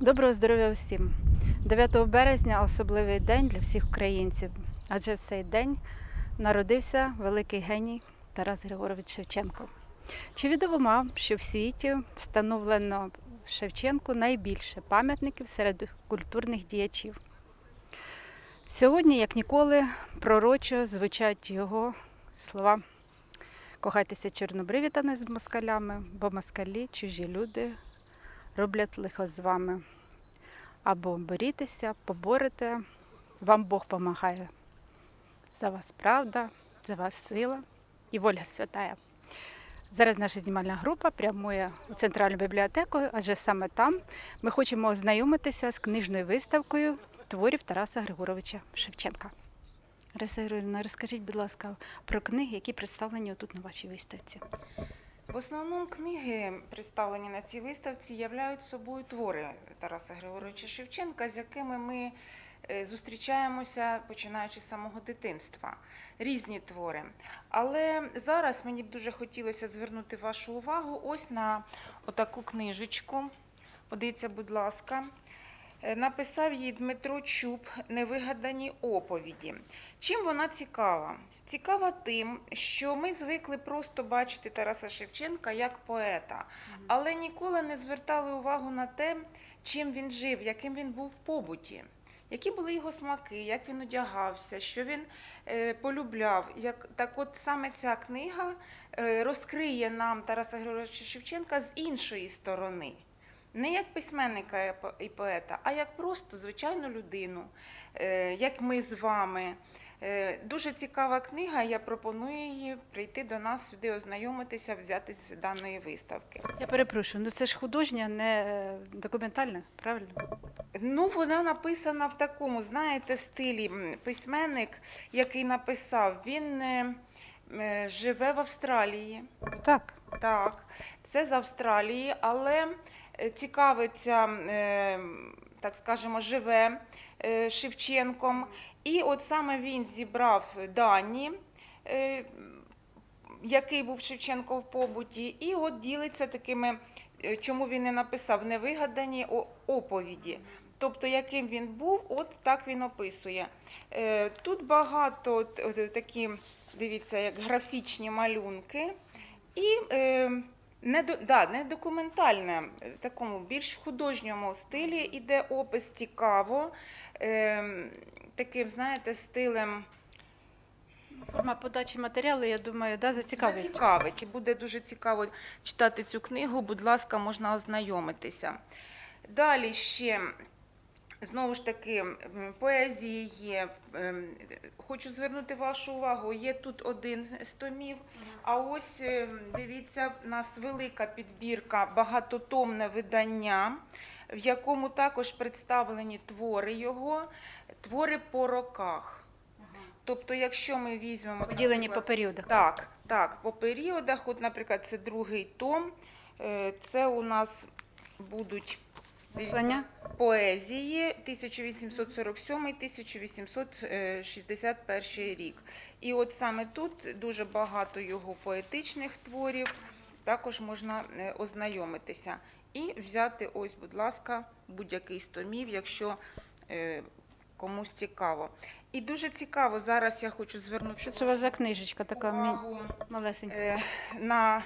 Доброго здоров'я усім! 9 березня особливий день для всіх українців, адже в цей день народився великий геній Тарас Григорович Шевченко. Чи відомо вам, що в світі встановлено Шевченку найбільше пам'ятників серед культурних діячів? Сьогодні, як ніколи, пророчо звучать його слова. Кохайтеся чорнобриві та не з москалями, бо москалі чужі люди роблять лихо з вами. Або борітеся, поборете, вам Бог помагає. За вас правда, за вас сила і воля святая. Зараз наша знімальна група прямує у центральну бібліотеку, адже саме там ми хочемо ознайомитися з книжною виставкою творів Тараса Григоровича Шевченка. Раиса Григорівна, розкажіть, будь ласка, про книги, які представлені тут на вашій виставці. В основному книги, представлені на цій виставці, являють собою твори Тараса Григоровича Шевченка, з якими ми е, зустрічаємося починаючи з самого дитинства. Різні твори. Але зараз мені б дуже хотілося звернути вашу увагу ось на отаку книжечку. Подивіться, будь ласка. Е, Написав її Дмитро Чуб Невигадані оповіді. Чим вона цікава? Цікава тим, що ми звикли просто бачити Тараса Шевченка як поета, але ніколи не звертали увагу на те, чим він жив, яким він був в побуті, які були його смаки, як він одягався, що він е, полюбляв. Як, так от саме ця книга е, розкриє нам Тараса Григоровича Шевченка з іншої сторони. Не як письменника і поета, а як просто звичайну людину, е, як ми з вами. Е, Дуже цікава книга. Я пропоную її прийти до нас сюди, ознайомитися, взяти з даної виставки. Я перепрошую, ну це ж художня, не е, документальна, правильно? Ну, вона написана в такому, знаєте, стилі. Письменник, який написав, він живе в Австралії. Так. Так, це з Австралії, але цікавиться, е, так скажемо, живе е, Шевченком. І от саме він зібрав дані, е, який був Шевченко в побуті, і от ділиться такими, е, чому він не написав невигадані оповіді. Тобто, яким він був, от так він описує. Тут багато такі, дивіться, як графічні малюнки. І е, не, да, не документальне, е, в такому більш в художньому стилі іде опис цікаво, е, таким, знаєте, стилем Форма подачі матеріалу, я думаю, да, зацікавить. зацікавить. І буде дуже цікаво читати цю книгу. Будь ласка, можна ознайомитися. Далі ще. Знову ж таки, поезії є. Ем, Хочу звернути вашу увагу. Є тут один з томів, а ось ем, дивіться, у нас велика підбірка, багатотомне видання, в якому також представлені твори його, твори по роках. Тобто, якщо ми візьмемо Поділені по періодах. так, так, по періодах, от, наприклад, це другий том, е, це у нас будуть Послання? поезії 1847-1861 рік. І от саме тут дуже багато його поетичних творів, також можна е, ознайомитися. І взяти, ось, будь ласка, будь-який з томів, якщо е, комусь цікаво. І дуже цікаво, зараз я хочу звернути Що це у вас за книжечка така увагу малесенька? е, на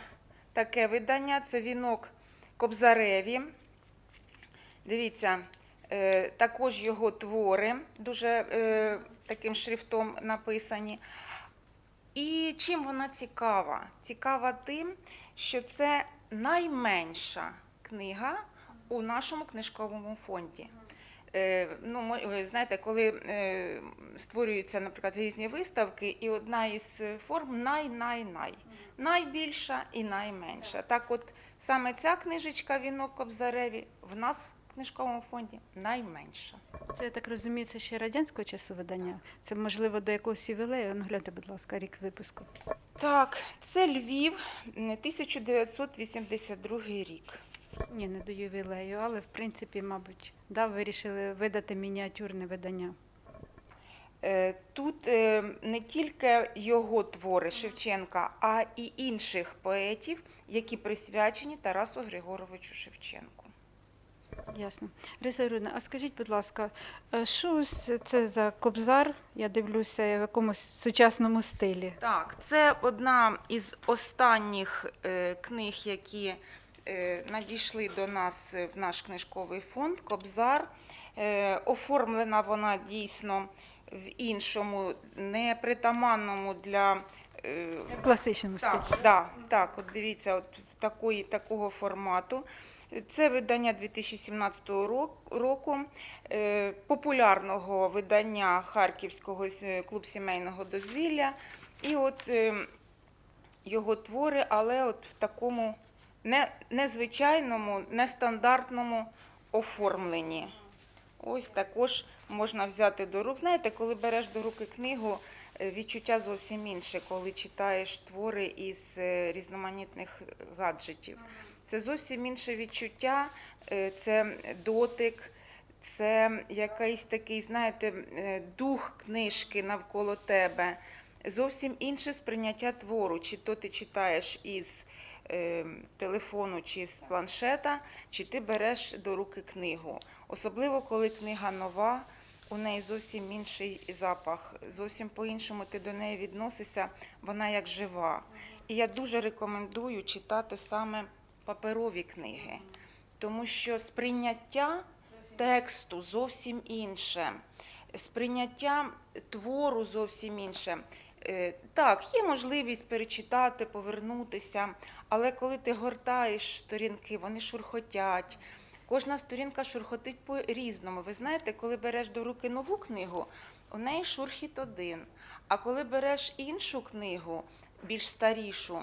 таке видання. Це вінок Кобзареві. Дивіться, е, також його твори дуже е, таким шрифтом написані. І чим вона цікава? Цікава тим, що це найменша книга у нашому книжковому фонді. Е, ну, знаєте, коли створюються, наприклад, різні виставки, і одна із форм най-най-най. Найбільша і найменша. Так от саме ця книжечка Вінок Кобзареві в нас книжковому фонді найменша. Це, я так розумію, це ще радянського часу видання. Це, можливо, до якогось ювілею. Ну, гляньте, будь ласка, рік випуску. Так, це Львів, 1982 рік. Ні, не до ювілею, але в принципі, мабуть, да, вирішили видати мініатюрне видання. Е, Тут е, не тільки його твори Шевченка, а і інших поетів, які присвячені Тарасу Григоровичу Шевченку. Ясно. Риса Юрина, а скажіть, будь ласка, е, що ось це за кобзар? Я дивлюся в якомусь сучасному стилі. Так, це одна із останніх е, книг, які е, надійшли до нас в наш книжковий фонд Кобзар. Оформлена вона дійсно в іншому, непритаманному для. класичному стилі. так, да, так, от дивіться, от в такої, такого формату. Це видання 2017 року, е, популярного видання Харківського клуб сімейного дозвілля. І от е, його твори, але от в такому незвичайному, нестандартному оформленні. Ось також можна взяти до рук. Знаєте, коли береш до руки книгу, е, відчуття зовсім інше, коли читаєш твори із різноманітних гаджетів. Це зовсім інше відчуття, е, це дотик, це якийсь такий, знаєте, е, дух книжки навколо тебе. Зовсім інше сприйняття твору, чи то ти читаєш із е, телефону чи з планшета, чи ти береш до руки книгу. Особливо, коли книга нова, у неї зовсім інший запах, зовсім по-іншому ти до неї відносишся, вона як жива. І я дуже рекомендую читати саме паперові книги, тому що сприйняття тексту зовсім інше, сприйняття твору зовсім інше. Е, Так, є можливість перечитати, повернутися, але коли ти гортаєш сторінки, вони шурхотять. Кожна сторінка шурхотить по-різному. Ви знаєте, коли береш до руки нову книгу, у неї шурхіт один. А коли береш іншу книгу, більш старішу,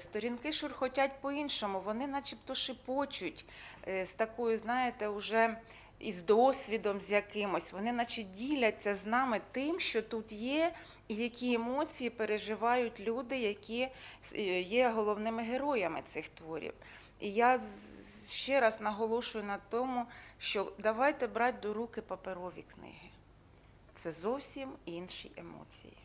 сторінки шурхотять по-іншому, вони начебто шипочуть е, з такою, знаєте, уже із досвідом з якимось. Вони наче діляться з нами тим, що тут є, і які емоції переживають люди, які е, є головними героями цих творів. І я ще раз наголошую на тому, що давайте брати до руки паперові книги. Це зовсім інші емоції.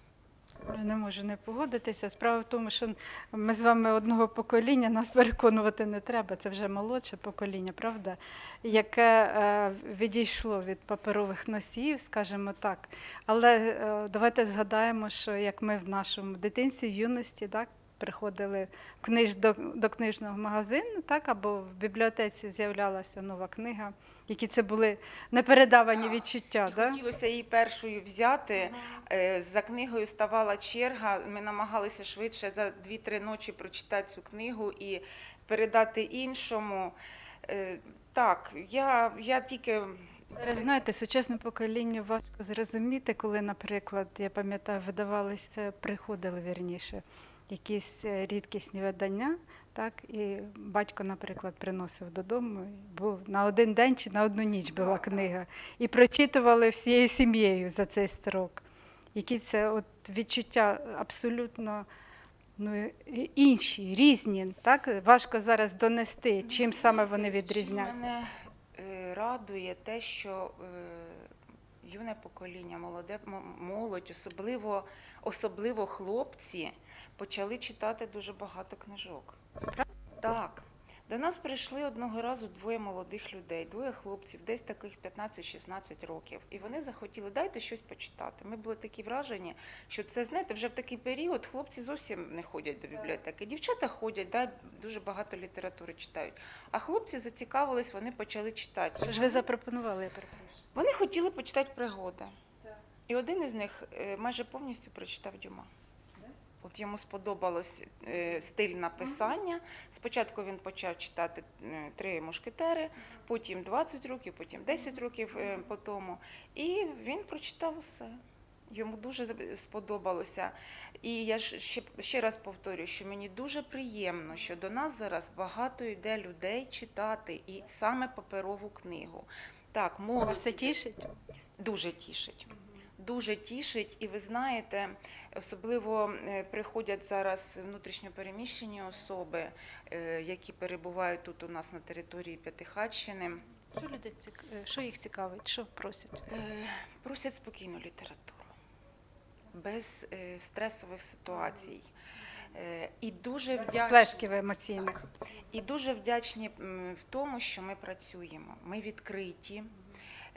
Не можу не погодитися. Справа в тому, що ми з вами одного покоління, нас переконувати не треба. Це вже молодше покоління, правда? Яке е, відійшло від паперових носіїв, скажімо так. Але е, давайте згадаємо, що як ми в нашому дитинстві, в юності, так, приходили книж, до, до книжного магазину, так, або в бібліотеці з'являлася нова книга, які це були непередавані відчуття. І Да? хотілося її першою взяти. Е, За книгою ставала черга. Ми намагалися швидше за 2-3 ночі прочитати цю книгу і передати іншому. Е, Так, я, я тільки Зараз знаєте, сучасне покоління важко зрозуміти, коли, наприклад, я пам'ятаю, видавалися, приходили вірніше, якісь е, рідкісні видання, так, і батько, наприклад, приносив додому, був на один день чи на одну ніч була книга. І прочитували всією сім'єю за цей строк. Які це от відчуття абсолютно ну, інші, різні. Так? Важко зараз донести, чим саме вони відрізняються. Мене е, радує те, що е, юне покоління, молоде молодь, особливо, особливо хлопці, почали читати дуже багато книжок. Так. До нас прийшли одного разу двоє молодих людей, двоє хлопців, десь таких 15-16 років. І вони захотіли, дайте щось почитати. Ми були такі вражені, що це, знаєте, вже в такий період хлопці зовсім не ходять до бібліотеки. Дівчата ходять, да, дуже багато літератури читають. А хлопці зацікавились, вони почали читати. Що ж ви запропонували, я перепрошую? Вони хотіли почитати пригоди. І один із них е, майже повністю прочитав Дюма. От йому сподобалось е, стиль написання. Спочатку він почав читати е, три мушкетери, потім 20 років, потім 10 років е, по тому. І він прочитав усе. Йому дуже сподобалося. І я ще, ще раз повторюю, що мені дуже приємно, що до нас зараз багато йде людей читати і саме паперову книгу. Так, молодь Вас це тішить? дуже тішить. Дуже тішить, і ви знаєте, особливо е, приходять зараз внутрішньопереміщені особи, е, які перебувають тут у нас на території П'ятихатщини, Що люди цік... е, що їх цікавить? Що просять? Просять спокійну літературу, без стресових ситуацій. І дуже вдячні. Емоційних. І дуже вдячні в тому, що ми працюємо. Ми відкриті.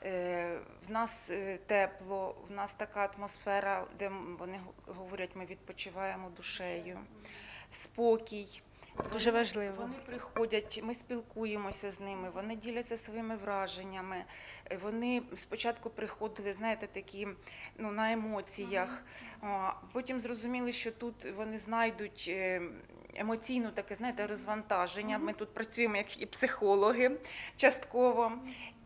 Е, В нас е, тепло, в нас така атмосфера, де вони говорять, ми відпочиваємо душею, спокій. Дуже важливо. Вони приходять, ми спілкуємося з ними, вони діляться своїми враженнями. Е, Вони спочатку приходили, знаєте, такі ну, на емоціях. Потім зрозуміли, що тут вони знайдуть емоційну таке, знаєте, розвантаження. Ми тут працюємо як і психологи частково.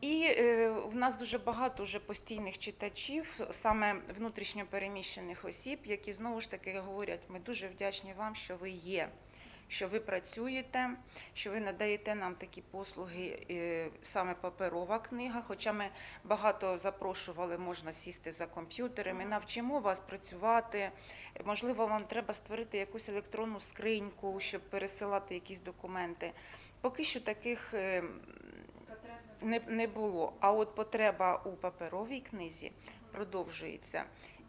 І е, в нас дуже багато вже постійних читачів, саме внутрішньо переміщених осіб, які знову ж таки говорять, ми дуже вдячні вам, що ви є. Що ви працюєте, що ви надаєте нам такі послуги, е, саме паперова книга. Хоча ми багато запрошували, можна сісти за комп'ютери. Ми навчимо вас працювати. Можливо, вам треба створити якусь електронну скриньку, щоб пересилати якісь документи. Поки що таких е, не, не було. А от потреба у паперовій книзі продовжується.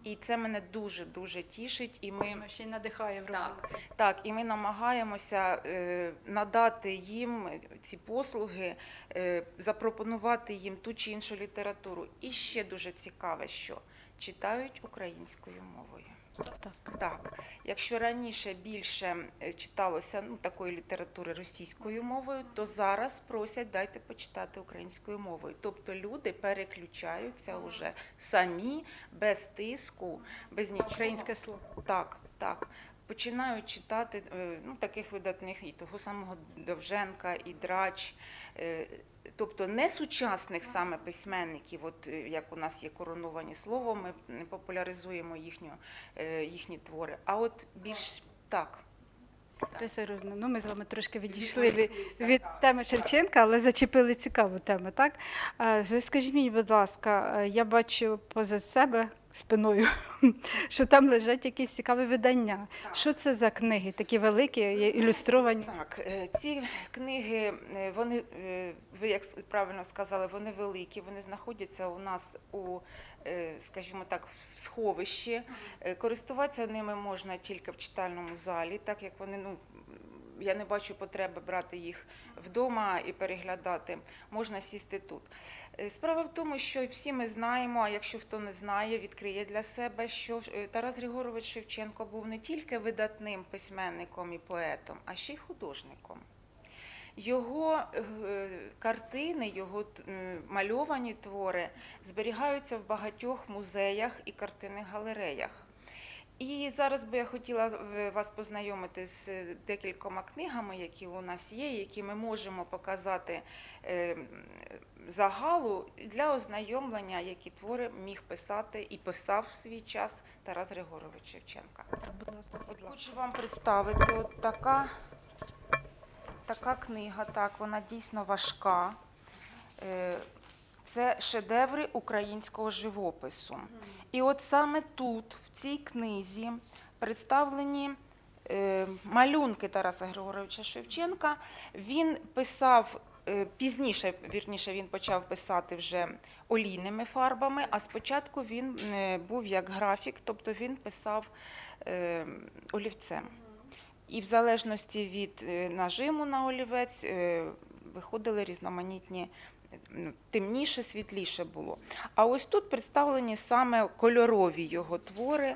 І це мене дуже дуже тішить. І ми Ще й надихає в Так. так, і ми намагаємося е, надати їм ці послуги, е, запропонувати їм ту чи іншу літературу. І ще дуже цікаве, що читають українською мовою. Так. Так, якщо раніше більше е, читалося ну, такої літератури російською мовою, то зараз просять дайте почитати українською мовою. Тобто люди переключаються вже самі, без тиску, без нічого. Українське слово. Так, так. Починають читати е, ну, таких видатних і того самого Довженка, і Драч, е, тобто не сучасних саме письменників, от е, як у нас є короновані слово, ми не популяризуємо їхню, їхні твори, а от більш так. Ну ми з вами трошки відійшли від, від теми Шевченка, але зачепили цікаву тему, так? Ви скажіть мені, будь ласка, я бачу поза себе спиною, що там лежать якісь цікаві видання. Що це за книги? Такі великі, ілюстровані? Так, е, ці книги, е, вони, е, ви як правильно сказали, вони великі, вони знаходяться у нас у, скажімо так, в сховищі. Користуватися ними можна тільки в читальному залі, так як вони, ну, я не бачу потреби брати їх вдома і переглядати. Можна сісти тут. Е, Справа в тому, що всі ми знаємо, а якщо хто не знає, відкриє для себе, що е, Тарас Григорович Шевченко був не тільки видатним письменником і поетом, а ще й художником. Його е, картини, його мальовані твори зберігаються в багатьох музеях і картинних галереях. І зараз би я хотіла е, вас познайомити з е, декількома книгами, які у нас є, які ми можемо показати е, загалу для ознайомлення, які твори міг писати і писав в свій час Тарас Григорович Шевченка. Хочу вам представити от така, така книга, так, вона дійсно важка. Це шедеври українського живопису. І от саме тут, в цій книзі, представлені е, малюнки Тараса Григоровича Шевченка. Він писав е, пізніше, вірніше, він почав писати вже олійними фарбами, а спочатку він е, був як графік, тобто він писав олівцем. І в залежності від нажиму на олівець виходили різноманітні, темніше, світліше було. А ось тут представлені саме кольорові його твори,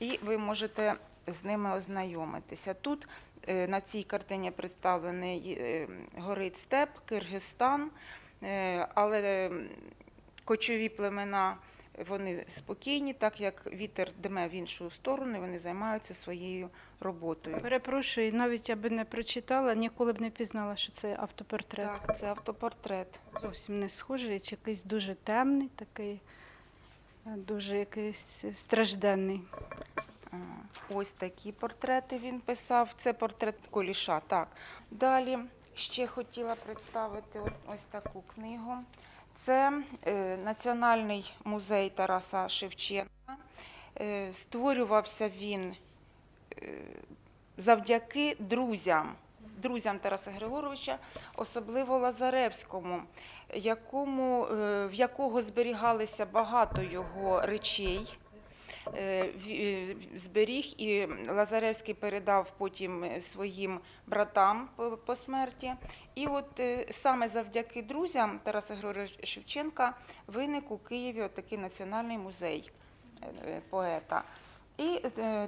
і ви можете з ними ознайомитися. Тут е, на цій картині представлений е, горить степ, Киргизстан, е, але кочові племена. Вони спокійні, так як вітер дме в іншу сторону, вони займаються своєю роботою. Перепрошую, навіть я би не прочитала, ніколи б не пізнала, що це автопортрет. Так, це автопортрет. Зовсім не схожий, чи якийсь дуже темний, такий, е, дуже якийсь стражденний. Ось такі портрети він писав. Це портрет Коліша. Так. Далі ще хотіла представити ось таку книгу. Це е, Національний музей Тараса Шевченка. Е, створювався він е, завдяки друзям, друзям Тараса Григоровича, особливо Лазаревському, якому, в якого зберігалися багато його речей. Е, е, зберіг і Лазаревський передав потім е, своїм братам по, смерті. І от саме завдяки друзям Тараса Григоровича Шевченка виник у Києві такий національний музей поета. І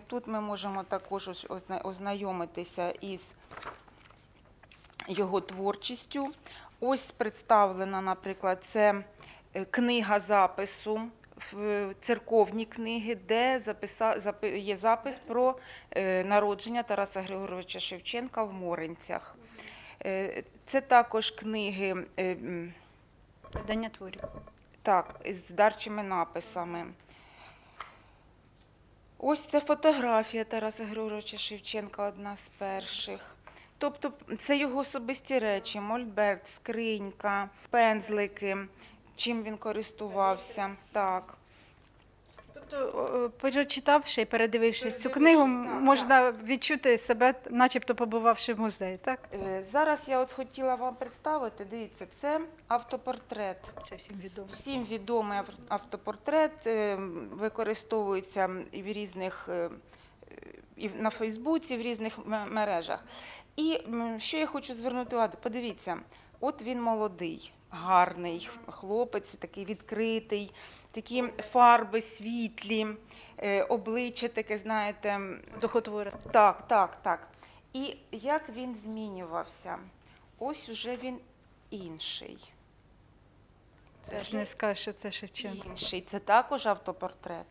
тут ми можемо також ознайомитися із його творчістю. Ось представлена, наприклад, це книга запису, церковні книги, де є запис про е, народження Тараса Григоровича Шевченка в Моринцях. Е, Це також книги е, Видання творів. так, з дарчими написами. Ось це фотографія Тараса Григоровича Шевченка, одна з перших. Тобто це його особисті речі: мольберт, скринька, пензлики, чим він користувався. Так. Тобто, прочитавши і передивившись цю книгу, можна відчути себе, начебто побувавши в музеї, так? Е, Зараз я от хотіла вам представити, дивіться, це автопортрет. Це всім відомо. Всім відомий ав- автопортрет е, використовується і в різних е, і на Фейсбуці, в різних м- мережах. І м, що я хочу звернути увагу, подивіться, от він молодий, гарний хлопець, такий відкритий, такі фарби світлі, е, обличчя таке, знаєте, м, Духотвори. так, так, так. І як він змінювався? Ось уже він інший. Це ж не скажеш, що це Шевченко. Інший. Це також автопортрет.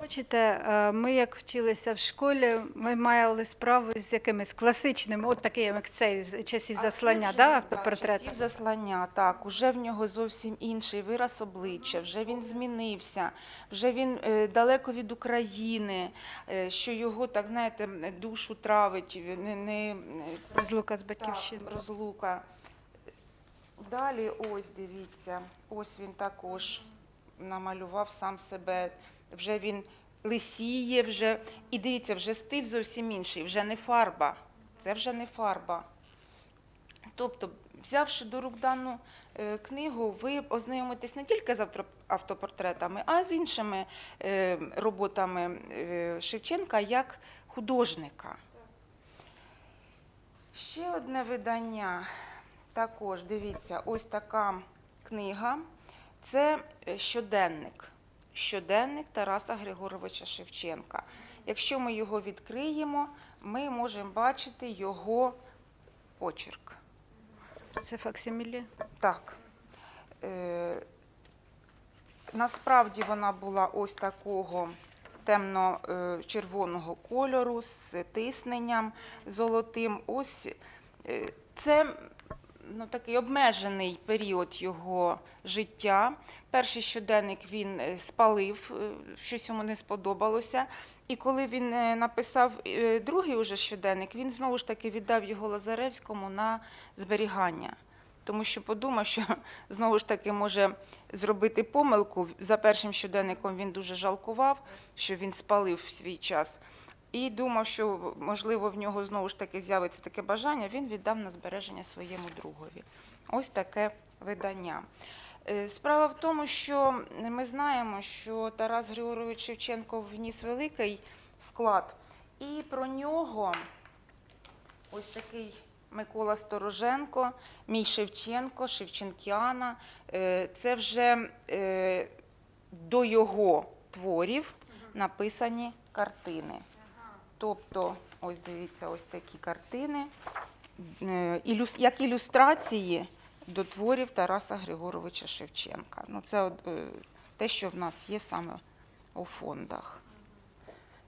Бачите, е, ми як вчилися в школі, ми мали справу з якимись класичними, от такими, як цей з часів А заслання, да, так, автопортрет. часів заслання, так. Уже в нього зовсім інший вираз обличчя, вже він змінився, вже він е, далеко від України, е, що його, так знаєте, душу травить, не, не, Розлука з Так, розлука. Далі ось дивіться, ось він також намалював сам себе. Вже він лисіє, вже і дивіться, вже стиль зовсім інший, вже не фарба. Це вже не фарба. Тобто, взявши до рук дану е, книгу, ви ознайомитесь не тільки з автопортретами, а з іншими е, роботами е, Шевченка як художника. Ще одне видання. Також дивіться, ось така книга. Це щоденник. Щоденник Тараса Григоровича Шевченка. Якщо ми його відкриємо, ми можемо бачити його почерк. Це факсимілі. Так. Е, насправді вона була ось такого темно-червоного кольору з тисненням золотим. Ось е, це ну, такий обмежений період його життя. Перший щоденник він е, спалив, е, щось йому не сподобалося. І коли він е, написав другий уже щоденник, він знову ж таки віддав його Лазаревському на зберігання. Тому що подумав, що знову ж таки може зробити помилку. За першим щоденником він дуже жалкував, що він спалив свій час. І думав, що можливо в нього знову ж таки з'явиться таке бажання. Він віддав на збереження своєму другові. Ось таке видання. Е, Справа в тому, що ми знаємо, що Тарас Григорович Шевченко вніс великий вклад, і про нього ось такий Микола Стороженко, мій Шевченко, Шевченкіана. Е, Це вже е, до його творів написані картини. Тобто, ось дивіться, ось такі картини, е, як ілюстрації до творів Тараса Григоровича Шевченка. Ну, це е, те, що в нас є саме у фондах.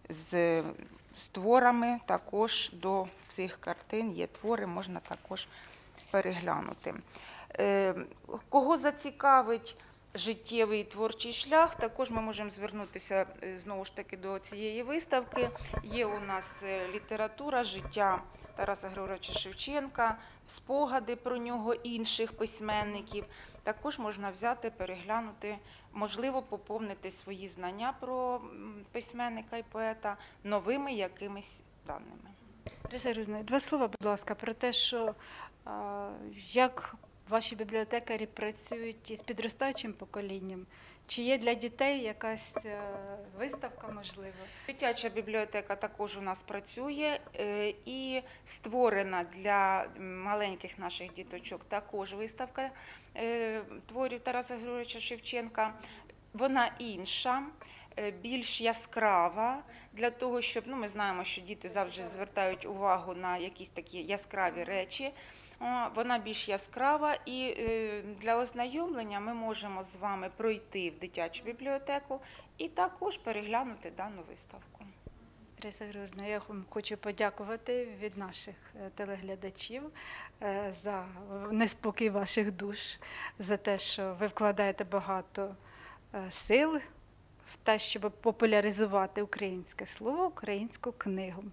З, з творами також до цих картин є твори, можна також переглянути. Е, Кого зацікавить життєвий творчий шлях, також ми можемо звернутися е, знову ж таки до цієї виставки. Є у нас е, література життя Тараса Григоровича Шевченка, спогади про нього інших письменників. Також можна взяти, переглянути, можливо, поповнити свої знання про письменника і поета новими якимись даними. Лариса Юріївна, два слова, будь ласка, про те, що як ваші бібліотекарі працюють із підростаючим поколінням, Чи є для дітей якась е, виставка, можливо? Дитяча бібліотека також у нас працює е, і створена для маленьких наших діточок також виставка е, творів Тараса Григоровича Шевченка. Вона інша, більш яскрава для того, щоб ну ми знаємо, що діти завжди звертають увагу на якісь такі яскраві речі. Вона більш яскрава, і е, для ознайомлення ми можемо з вами пройти в дитячу бібліотеку і також переглянути дану виставку. Лариса Григорівна, я хочу подякувати від наших е, телеглядачів е, за неспокій ваших душ, за те, що ви вкладаєте багато сил в те, щоб популяризувати українське слово, українську книгу.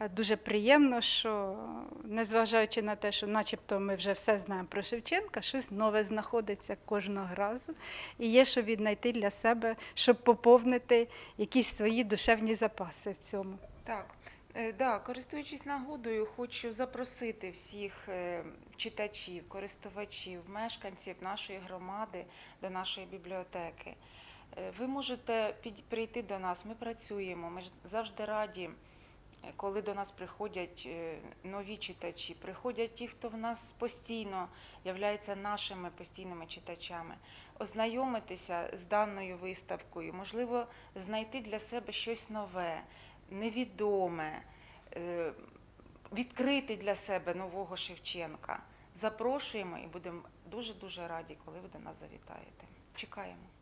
Е, Дуже приємно, що незважаючи на те, що начебто ми вже все знаємо про Шевченка, щось нове знаходиться кожного разу. І є що віднайти для себе, щоб поповнити якісь свої душевні запаси в цьому. Так, е, да, користуючись нагодою, хочу запросити всіх е, читачів, користувачів, мешканців нашої громади до нашої бібліотеки. Ви можете прийти до нас, ми працюємо, ми завжди раді, коли до нас приходять е, нові читачі, приходять ті, хто в нас постійно являється нашими постійними читачами, ознайомитися з даною виставкою, можливо, знайти для себе щось нове невідоме, е, відкрити для себе нового Шевченка. Запрошуємо і будемо дуже-дуже раді, коли ви до нас завітаєте. Чекаємо.